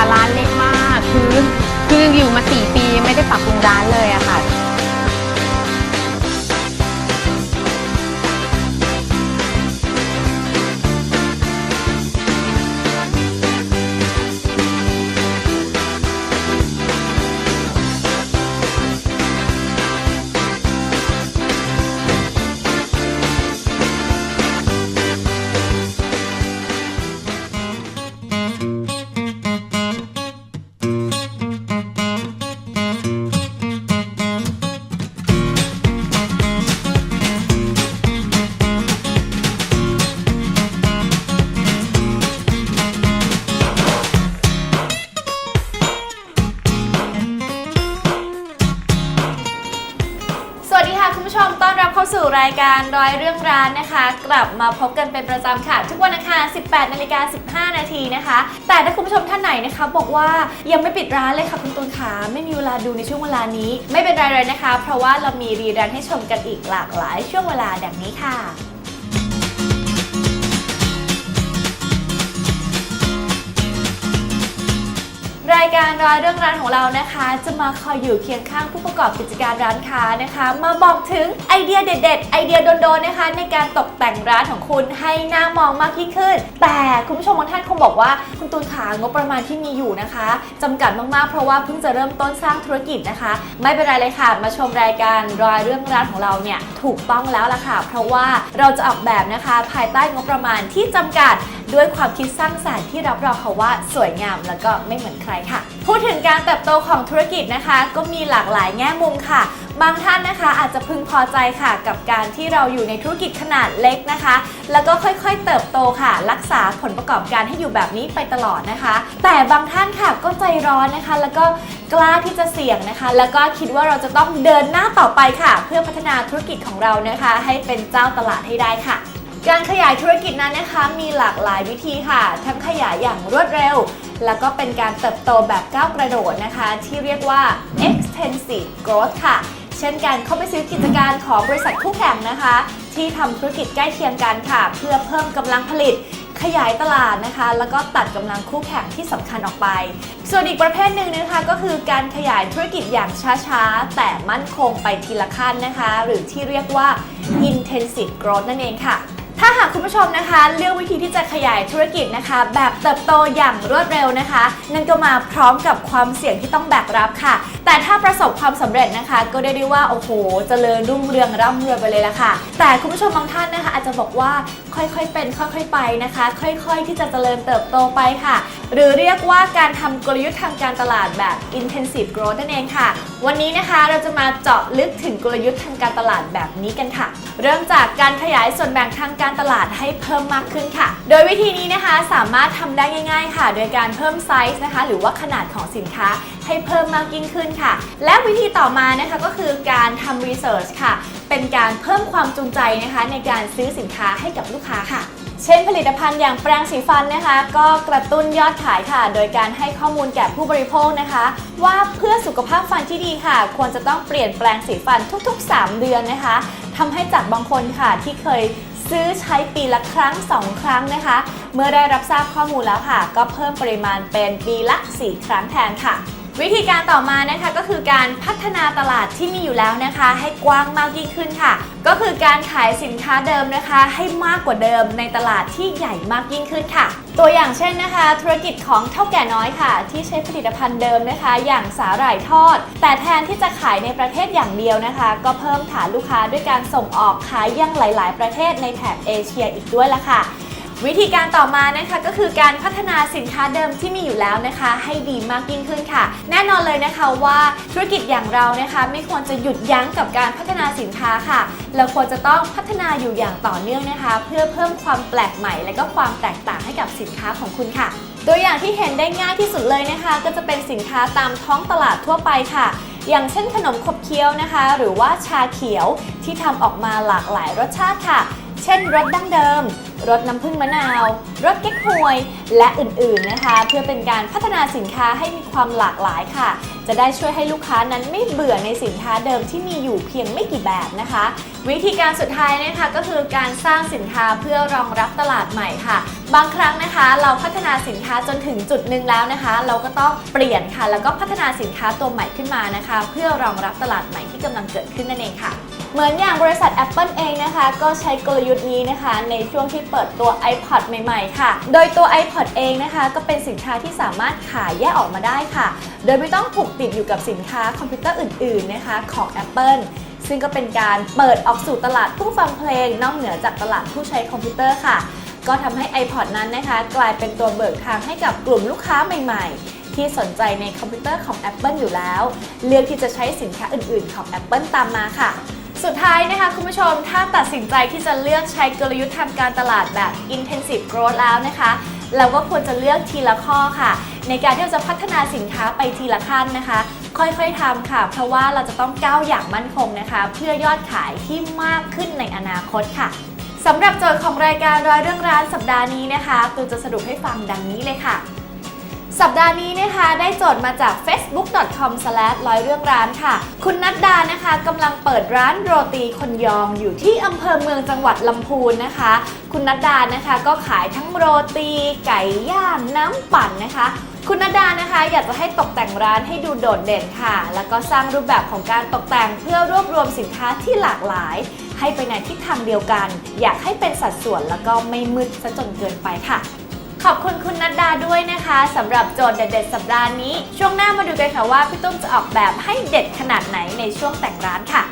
ะร้านเล็กมากคือคืออยู่มาสี่ปีไม่ได้ปรับปรุงร้านเลยอะค่ะ เข้าสู่รายการร้อยเรื่องร้านนะคะ กลับมาพบกันเป็นประจำค่ะ ทุกวันอังคาร 18นาฬิกา15 นาทีนะคะ แต่ถ้าคุณผู้ชมท่านไหนนะคะ บอกว่ายังไม่ปิดร้านเลยค่ะคุณตูนขาไม่มีเวลาดูในช่วงเวลานี้ ไม่เป็นไรเลยนะคะ เพราะว่าเรามีรีรันให้ชมกันอีกหลากหลายช่วงเวลาแบบนี้ค่ะ การร้อยเรื่องร้านของเรานะคะ จะมาคอยอยู่เคียงข้างผู้ประกอบกิจการร้านค้านะคะ มาบอกถึงไอเดียเด็ด ๆ ไอเดียโดนๆนะคะ ในการตกแต่งร้านของคุณให้น่ามองมากยิ่งขึ้น แต่คุณผู้ชมบางท่านคงบอกว่าคุณตูนขางบประมาณที่มีอยู่นะคะจำกัดมากๆเพราะว่าเพิ่งจะเริ่มต้นสร้างธุรกิจนะคะ ไม่เป็นไรเลยค่ะ มาชมรายการร้อยเรื่องร้านของเราเนี่ยถูกต้องแล้วล่ะค่ะ เพราะว่าเราจะออกแบบนะคะ ภายใต้งบประมาณที่จำกัด ด้วยความคิดสร้างสรรค์ที่รับรองค่ะว่าสวยงามแล้วก็ไม่เหมือนใครค่ะ พูดถึงการเติบโตของธุรกิจนะคะ ก็มีหลากหลายแง่มุมค่ะ บางท่านนะคะอาจจะพึงพอใจค่ะ กับการที่เราอยู่ในธุรกิจขนาดเล็กนะคะ แล้วก็ค่อยๆ เติบโตค่ะ รักษาผลประกอบการให้อยู่แบบนี้ไปตลอดนะคะ แต่บางท่านค่ะก็ใจร้อนนะคะ แล้วก็กล้าที่จะเสี่ยงนะคะ แล้วก็คิดว่าเราจะต้องเดินหน้าต่อไปค่ะ เพื่อพัฒนาธุรกิจของเรานะคะ ให้เป็นเจ้าตลาดให้ได้ค่ะ การขยายธุรกิจนั้นนะคะ มีหลากหลายวิธีค่ะ ทั้งขยายอย่างรวดเร็ว แล้วก็เป็นการเติบโตแบบก้าวกระโดดนะคะ ที่เรียกว่า extensive growth ค่ะ เช่นการเข้าไปซื้อกิจการของบริษัทคู่แข่งนะคะ ที่ทำธุรกิจใกล้เคียงกันค่ะ เพื่อเพิ่มกำลังผลิตขยายตลาดนะคะ แล้วก็ตัดกำลังคู่แข่งที่สำคัญออกไป ส่วนอีกประเภทหนึ่งนะคะ ก็คือการขยายธุรกิจอย่างช้าๆ แต่มั่นคงไปทีละขั้นนะคะ หรือที่เรียกว่า intensive growth นั่นเองค่ะ ถ้าหากคุณผู้ชมนะคะ เลือกวิธีที่จะขยายธุรกิจนะคะ แบบเติบโตอย่างรวดเร็วนะคะ นั่นก็มาพร้อมกับความเสี่ยงที่ต้องแบกรับค่ะ แต่ถ้าประสบความสำเร็จนะคะ ก็ได้ได้ว่าโอ้โหเจริญรุ่งเรืองร่ำรวยไปเลยละค่ะ แต่คุณผู้ชมบางท่านนะคะ อาจจะบอกว่าค่อยๆเป็น ค่อยๆไปนะคะ ค่อยๆ ที่จะเจริญเติบโตไปค่ะ หรือเรียกว่าการทำกลยุทธ์ทางการตลาดแบบ intensive growth นั่นเองค่ะ วันนี้นะคะเราจะมาเจาะลึกถึงกลยุทธ์ทางการตลาดแบบนี้กันค่ะ เริ่มจากการขยายส่วนแบ่งทางการตลาดให้เพิ่มมากขึ้นค่ะ โดยวิธีนี้นะคะสามารถทำได้ง่าย ๆ ค่ะ โดยการเพิ่มไซส์นะคะ หรือว่าขนาดของสินค้าให้เพิ่มมากยิ่งขึ้นค่ะ และวิธีต่อมานะคะก็คือการทำ research ค่ะ เป็นการเพิ่มความจูงใจนะคะ ในการซื้อสินค้าให้กับลูกค้าค่ะเช่นผลิตภัณฑ์อย่างแปรงสีฟันนะคะ ก็กระตุ้นยอดขายค่ะ โดยการให้ข้อมูลแก่ผู้บริโภคนะคะ ว่าเพื่อสุขภาพฟันที่ดีค่ะ ควรจะต้องเปลี่ยนแปลงสีฟันทุกๆ 3 เดือนนะคะทำให้จากบางคนค่ะที่เคย ซื้อใช้ปีละครั้ง 2 ครั้งนะคะ เมื่อได้รับทราบข้อมูลแล้วค่ะ ก็เพิ่มปริมาณเป็นปีละ 4 ครั้งแทนค่ะ วิธีการต่อมานะคะก็คือการพัฒนาตลาดที่มีอยู่แล้วนะคะ ให้กว้างมากยิ่งขึ้นค่ะ ก็คือการขายสินค้าเดิมนะคะ ให้มากกว่าเดิมในตลาดที่ใหญ่มากยิ่งขึ้นค่ะ ตัวอย่างเช่นนะคะ ธุรกิจของเท่าแก่น้อยค่ะ ที่ใช้ผลิตภัณฑ์เดิมนะคะ อย่างสาหร่ายทอด แต่แทนที่จะขายในประเทศอย่างเดียวนะคะ ก็เพิ่มฐานลูกค้าด้วยการส่งออกขายยังหลาย ๆ ประเทศในแถบเอเชียอีกด้วยละค่ะ วิธีการต่อมานะคะก็คือการพัฒนาสินค้าเดิมที่มีอยู่แล้วนะคะ ให้ดีมากยิ่งขึ้นค่ะ แน่นอนเลยนะคะว่าธุรกิจอย่างเรานะคะไม่ควรจะหยุดยั้งกับการพัฒนาสินค้าค่ะ เราควรจะต้องพัฒนาอยู่อย่างต่อเนื่องนะคะ เพื่อเพิ่มความแปลกใหม่ และก็ความแตกต่างให้กับสินค้าของคุณค่ะ ตัวอย่างที่เห็นได้ง่ายที่สุดเลยนะคะ ก็จะเป็นสินค้าตามท้องตลาดทั่วไปค่ะอย่างเช่นขนมขบเคี้ยวนะคะ หรือว่าชาเขียวที่ทำออกมาหลากหลายรสชาติค่ะ เช่นรสดั้งเดิม รสน้ำผึ้งมะนาว รสเก๊กฮวย และอื่นๆนะคะ เพื่อเป็นการพัฒนาสินค้าให้มีความหลากหลายค่ะ จะได้ช่วยให้ลูกค้านั้นไม่เบื่อในสินค้าเดิมที่มีอยู่เพียงไม่กี่แบบนะคะ วิธีการสุดท้ายนะคะก็คือการสร้างสินค้าเพื่อรองรับตลาดใหม่ค่ะ บางครั้งนะคะ เราพัฒนาสินค้าจนถึงจุดหนึ่งแล้วนะคะ เราก็ต้องเปลี่ยนค่ะ แล้วก็พัฒนาสินค้าตัวใหม่ขึ้นมานะคะ เพื่อรองรับตลาดใหม่ที่กำลังเกิดขึ้นนั่นเองค่ะ เหมือนอย่างบริษัท Apple เองนะคะ ก็ใช้กลยุทธ์นี้นะคะ ในช่วงที่เปิดตัว iPod ใหม่ ๆ ค่ะ โดยตัว iPod เองนะคะ ก็เป็นสินค้าที่สามารถขายแยกออกมาได้ค่ะ โดยไม่ต้องผูกติดอยู่กับสินค้าคอมพิวเตอร์อื่น ๆ นะคะของ Apple ซึ่งก็เป็นการเปิดออกสู่ตลาดผู้ฟังเพลงนอกเหนือจากตลาดผู้ใช้คอมพิวเตอร์ค่ะ ก็ทำให้ iPod นั้นนะคะ กลายเป็นตัวเบิกทางให้กับกลุ่มลูกค้าใหม่ ๆที่สนใจในคอมพิวเตอร์ของ Apple อยู่แล้ว เลือกที่จะใช้สินค้าอื่น ๆ ของ Apple ตามมาค่ะ สุดท้ายนะคะคุณผู้ชมถ้าตัดสินใจที่จะเลือกใช้กลยุทธ์ทำการตลาดแบบ intensive growth แล้วนะคะ เราก็ควรจะเลือกทีละข้อค่ะ ในการที่เราจะพัฒนาสินค้าไปทีละขั้นนะคะ ค่อยๆทำค่ะ เพราะว่าเราจะต้องก้าวอย่างมั่นคงนะคะ เพื่อยอดขายที่มากขึ้นในอนาคตค่ะสำหรับโจทย์ของรายการร้อยเรื่องร้านสัปดาห์นี้นะคะตูนจะสรุปให้ฟังดังนี้เลยค่ะ สัปดาห์นี้นะคะได้โจทย์มาจาก facebook.com ร้อยเรื่องร้านค่ะ คุณนัดดานะคะกำลังเปิดร้านโรตีคนยองอยู่ที่อำเภอเมืองจังหวัดลำพูนนะคะ คุณนัดดานะคะก็ขายทั้งโรตี ไก่ย่างน้ำปั่นนะคะคุณนัดดานะคะอยากจะให้ตกแต่งร้านให้ดูโดดเด่นค่ะ แล้วก็สร้างรูปแบบของการตกแต่งเพื่อรวบรวมสินค้าที่หลากหลาย ให้ไปในทิศทางเดียวกัน อยากให้เป็นสัดส่วนแล้วก็ไม่มืดซะจนเกินไปค่ะ ขอบคุณคุณนัดดาด้วยนะคะสำหรับโจทย์เด็ดๆ สัปดาห์นี้ ช่วงหน้ามาดูกันค่ะว่าพี่ตุ้มจะออกแบบให้เด็ดขนาดไหนในช่วงแต่งร้านค่ะ